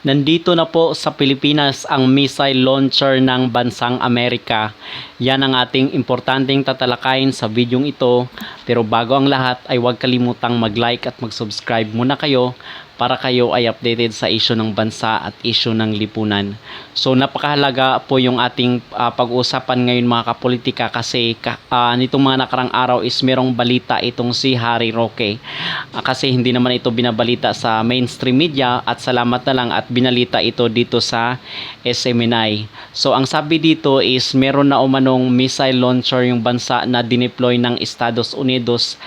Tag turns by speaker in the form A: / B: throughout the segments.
A: Nandito na po sa Pilipinas ang missile launcher ng bansang Amerika. Yan ang ating importanteng tatalakayin sa videong ito. Pero bago ang lahat ay huwag kalimutang mag-like at mag-subscribe muna kayo para kayo ay updated sa issue ng bansa at issue ng lipunan. So napakahalaga po yung ating ah, pag-uusapan ngayon mga kapolitika kasi ka, ah, nitong mga nakarang araw is merong balita itong si Harry Roque. Ah, kasi hindi naman ito binabalita sa mainstream media at salamat na lang at binalita ito dito sa SMNI. So ang sabi dito is meron na umanong missile launcher yung bansa na dineploy ng Estados Unidos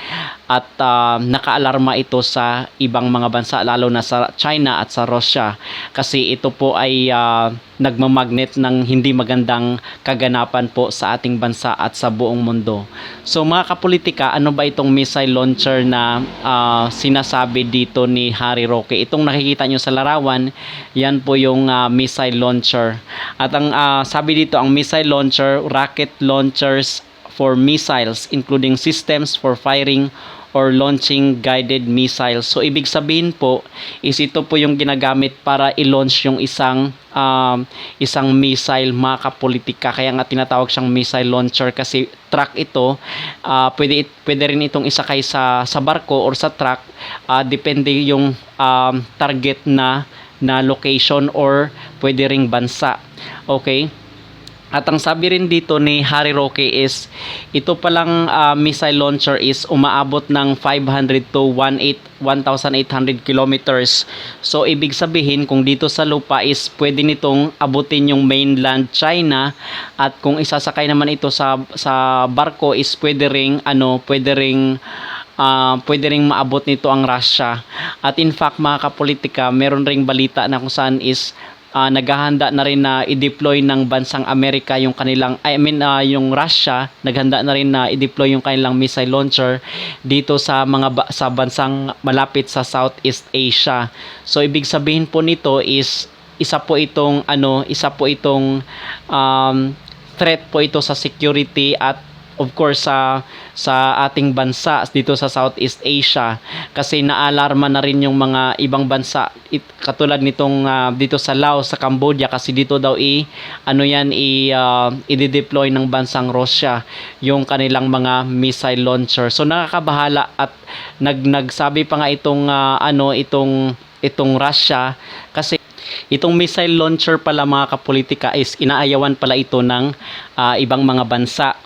A: at ah, nakaalarma ito sa ibang mga bansa lalo na sa China at sa Russia kasi ito po ay ah, nagmamagnet ng hindi magandang kaganapan po sa ating bansa at sa buong mundo. So mga kapolitika, ano ba itong missile launcher na ah, sinasabi dito ni Harry Roque? Itong nakikita nyo sa larawan, yan po yung ah, missile launcher. At ang ah, sabi dito, ang missile launcher, rocket launchers for missiles including systems for firing or launching guided missiles. So ibig sabihin po is ito po yung ginagamit para i-launch yung isang um, isang missile mga kapolitika. Kaya nga tinatawag siyang missile launcher kasi truck ito. ah pwede pwede rin itong isakay sa sa barko or sa truck ah, depende yung um, target na na location or pwede ring bansa. Okay? At ang sabi rin dito ni Harry Roque is ito palang ah, missile launcher is umaabot ng 500 to 18 1,800 kilometers. So ibig sabihin kung dito sa lupa is pwede nitong abutin yung mainland China at kung isasakay naman ito sa sa barko is pwede ring ano, pwede ring ah, pwede ring maabot nito ang Russia. At in fact mga kapolitika, meron ring balita na kung saan is ah, naghahanda na rin na i-deploy ng bansang Amerika yung kanilang I mean ah, yung Russia naghanda na rin na i-deploy yung kanilang missile launcher dito sa mga ba- sa bansang malapit sa Southeast Asia. So ibig sabihin po nito is isa po itong ano, isa po itong um, threat po ito sa security at of course sa sa ating bansa dito sa Southeast Asia kasi naalarma na rin yung mga ibang bansa it, katulad nitong ah, dito sa Laos sa Cambodia kasi dito daw i ano yan i ah, i-deploy ng bansang Russia yung kanilang mga missile launcher so nakakabahala at nag nagsabi pa nga itong ah, ano itong itong Russia kasi Itong missile launcher pala mga kapolitika is inaayawan pala ito ng ah, ibang mga bansa.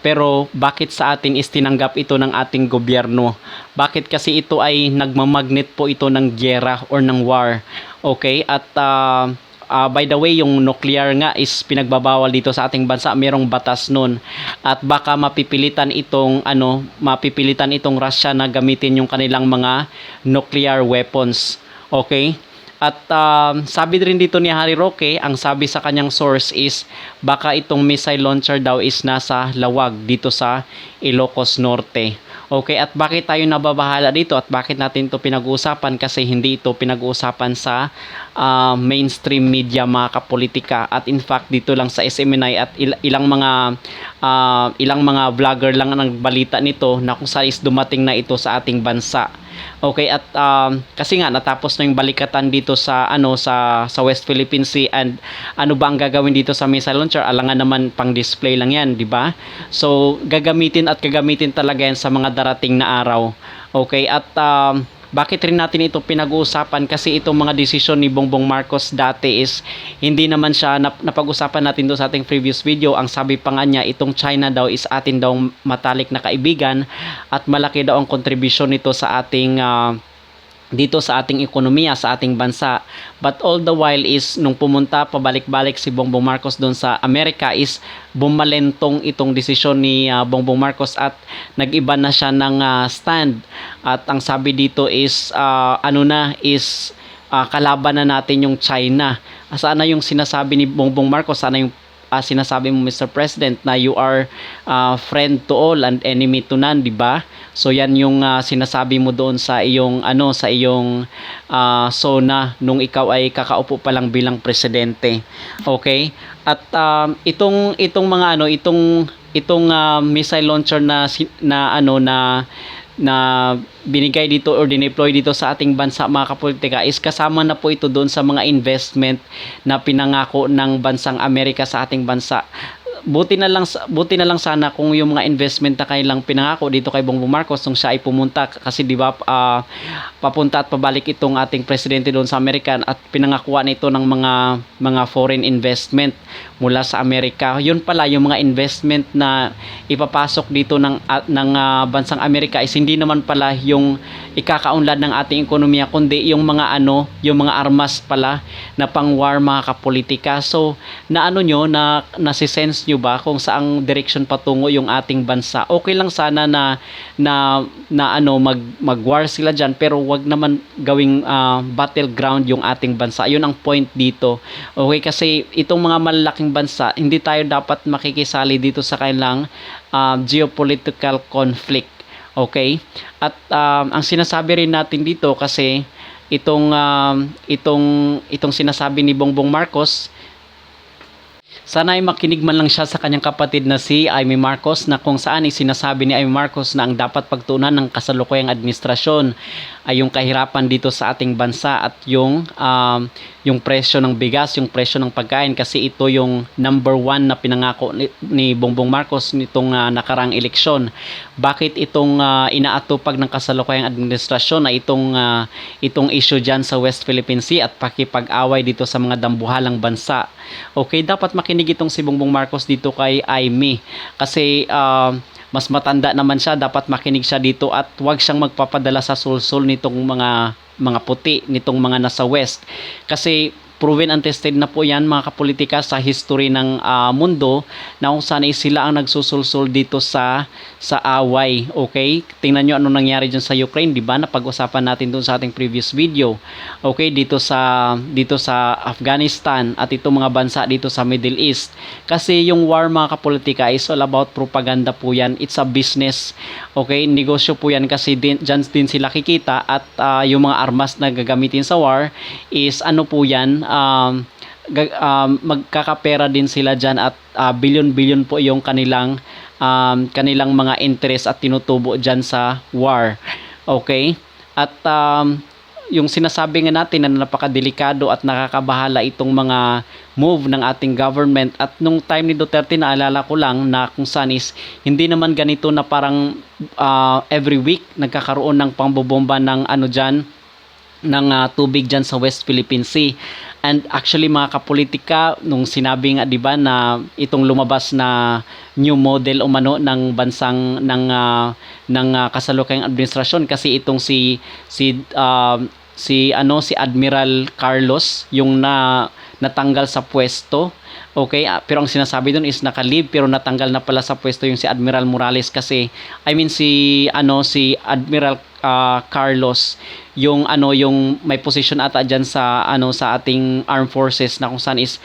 A: Pero bakit sa atin is tinanggap ito ng ating gobyerno? Bakit kasi ito ay nagmamagnet po ito ng gyera or ng war? Okay? At ah, ah, by the way, yung nuclear nga is pinagbabawal dito sa ating bansa. Merong batas nun. At baka mapipilitan itong ano, mapipilitan itong Russia na gamitin yung kanilang mga nuclear weapons. Okay? At um, sabi rin dito ni Harry Roque, ang sabi sa kanyang source is baka itong missile launcher daw is nasa lawag dito sa Ilocos Norte. Okay, at bakit tayo nababahala dito at bakit natin ito pinag-uusapan kasi hindi ito pinag-uusapan sa ah, mainstream media mga kapolitika at in fact dito lang sa SMNI at il- ilang mga ah, ilang mga vlogger lang ang nagbalita nito na kung saan is dumating na ito sa ating bansa. Okay at um, kasi nga natapos na yung balikatan dito sa ano sa sa West Philippine Sea and ano ba ang gagawin dito sa missile launcher? Alangan naman pang display lang 'yan, di ba? So gagamitin at gagamitin talaga yan sa mga darating na araw. Okay at um, bakit rin natin ito pinag-uusapan? Kasi itong mga desisyon ni Bongbong Marcos dati is hindi naman siya nap- napag-usapan natin doon sa ating previous video. Ang sabi pa nga niya itong China daw is atin daw matalik na kaibigan at malaki daw ang contribution nito sa ating ah, dito sa ating ekonomiya, sa ating bansa. But all the while is nung pumunta pabalik-balik si Bongbong Marcos doon sa Amerika is bumalentong itong desisyon ni ah, Bongbong Marcos at nag-iba na siya ng ah, stand. At ang sabi dito is ah, ano na is ah, kalaban na natin yung China. Sana yung sinasabi ni Bongbong Marcos, sana yung ah, sinasabi mo Mr. President na you are ah, friend to all and enemy to none, di ba? So yan yung ah, sinasabi mo doon sa iyong ano sa iyong ah, SONA nung ikaw ay kakaupo pa lang bilang presidente. Okay? At um, itong itong mga ano itong itong ah, missile launcher na na ano na na binigay dito or dineploy dito sa ating bansa mga kapolitika is kasama na po ito doon sa mga investment na pinangako ng bansang Amerika sa ating bansa buti na lang buti na lang sana kung yung mga investment na kailang pinangako dito kay Bongbong Marcos nung siya ay pumunta kasi di ba ah, papunta at pabalik itong ating presidente doon sa Amerika at pinangakuan ito ng mga mga foreign investment mula sa Amerika. Yun pala yung mga investment na ipapasok dito ng at- ng ah, bansang Amerika is hindi naman pala yung ikakaunlad ng ating ekonomiya kundi yung mga ano, yung mga armas pala na pang-war mga kapolitika. So, na ano nyo, na nasisense nyo ba kung saang direction patungo yung ating bansa? Okay lang sana na na na ano mag mag-war sila diyan pero wag naman gawing ah, battleground yung ating bansa. Yun ang point dito. Okay kasi itong mga malalaking bansa, hindi tayo dapat makikisali dito sa kanilang ah, geopolitical conflict. Okay? At um, ang sinasabi rin natin dito kasi itong um, itong itong sinasabi ni Bongbong Marcos sana ay makinig man lang siya sa kanyang kapatid na si Amy Marcos na kung saan ay sinasabi ni Amy Marcos na ang dapat pagtuunan ng kasalukuyang administrasyon ay yung kahirapan dito sa ating bansa at yung um, yung presyo ng bigas, yung presyo ng pagkain kasi ito yung number one na pinangako ni, ni Bongbong Marcos nitong uh, nakarang eleksyon. Bakit itong uh, inaatupag ng kasalukuyang administrasyon na itong uh, itong issue diyan sa West Philippine Sea at pakipag-away dito sa mga dambuhalang bansa. Okay, dapat makinig itong si Bongbong Marcos dito kay Aimee kasi uh, mas matanda naman siya, dapat makinig siya dito at huwag siyang magpapadala sa sulsul nitong mga mga puti, nitong mga nasa west. Kasi proven and tested na po yan mga kapolitika sa history ng ah, mundo na kung saan sila ang nagsusulsul dito sa sa away. Okay? Tingnan nyo ano nangyari dyan sa Ukraine di ba? Napag-usapan natin dun sa ating previous video. Okay? Dito sa dito sa Afghanistan at itong mga bansa dito sa Middle East. Kasi yung war mga kapolitika is all about propaganda po yan. It's a business. Okay? Negosyo po yan kasi din, dyan din sila kikita at ah, yung mga armas na gagamitin sa war is ano po yan um, um, magkakapera din sila dyan at ah, billion-billion po yung kanilang um, kanilang mga interest at tinutubo dyan sa war. Okay? At um, yung sinasabi nga natin na napakadelikado at nakakabahala itong mga move ng ating government at nung time ni Duterte naalala ko lang na kung saan is hindi naman ganito na parang ah, every week nagkakaroon ng pangbobomba ng ano dyan ng ah, tubig dyan sa West Philippine Sea. And actually mga kapolitika, nung sinabi nga 'di ba na itong lumabas na new model umano ng bansang ng ah, ng ah, kasalukuyang administrasyon kasi itong si si ah, si ano si Admiral Carlos yung na natanggal sa pwesto. Okay, pero ang sinasabi doon is naka-leave pero natanggal na pala sa pwesto yung si Admiral Morales kasi I mean si ano si Admiral ah, Carlos yung ano yung may position ata diyan sa ano sa ating armed forces na kung saan is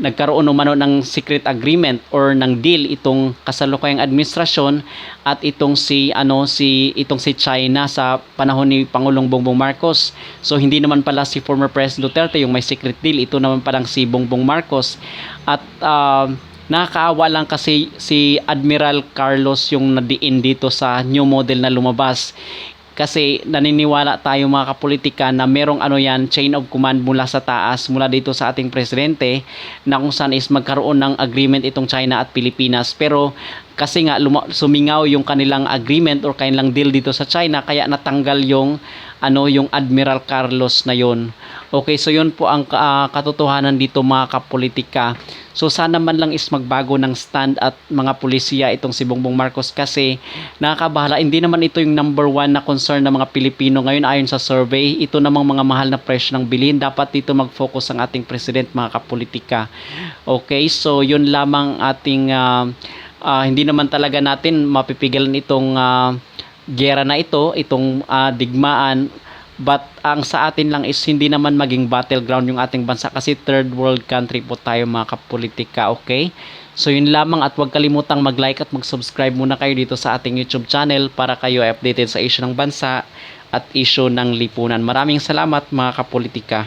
A: nagkaroon umano ng secret agreement or ng deal itong kasalukuyang administrasyon at itong si ano si itong si China sa panahon ni Pangulong Bongbong Marcos. So hindi naman pala si former President Duterte yung may secret deal, ito naman palang si Bongbong Marcos. At uh, nakakaawa lang kasi si Admiral Carlos yung nadiin dito sa new model na lumabas kasi naniniwala tayo mga kapolitika na merong ano yan chain of command mula sa taas mula dito sa ating presidente na kung saan is magkaroon ng agreement itong China at Pilipinas. Pero kasi nga sumingaw yung kanilang agreement or kanilang deal dito sa China kaya natanggal yung ano yung Admiral Carlos na yon Okay, so yun po ang ah, katotohanan dito mga kapolitika. So sana man lang is magbago ng stand at mga pulisya itong si Bongbong Marcos kasi nakakabahala. Hindi naman ito yung number one na concern ng mga Pilipino ngayon ayon sa survey. Ito namang mga mahal na presyo ng bilhin. Dapat dito mag-focus ang ating president mga kapolitika. Okay, so yun lamang ating ah, ah, hindi naman talaga natin mapipigilan itong ah, gera na ito, itong ah, digmaan But ang sa atin lang is hindi naman maging battleground yung ating bansa kasi third world country po tayo mga kapolitika, okay? So yun lamang at huwag kalimutang mag-like at mag-subscribe muna kayo dito sa ating YouTube channel para kayo ay updated sa issue ng bansa at issue ng lipunan. Maraming salamat mga kapolitika.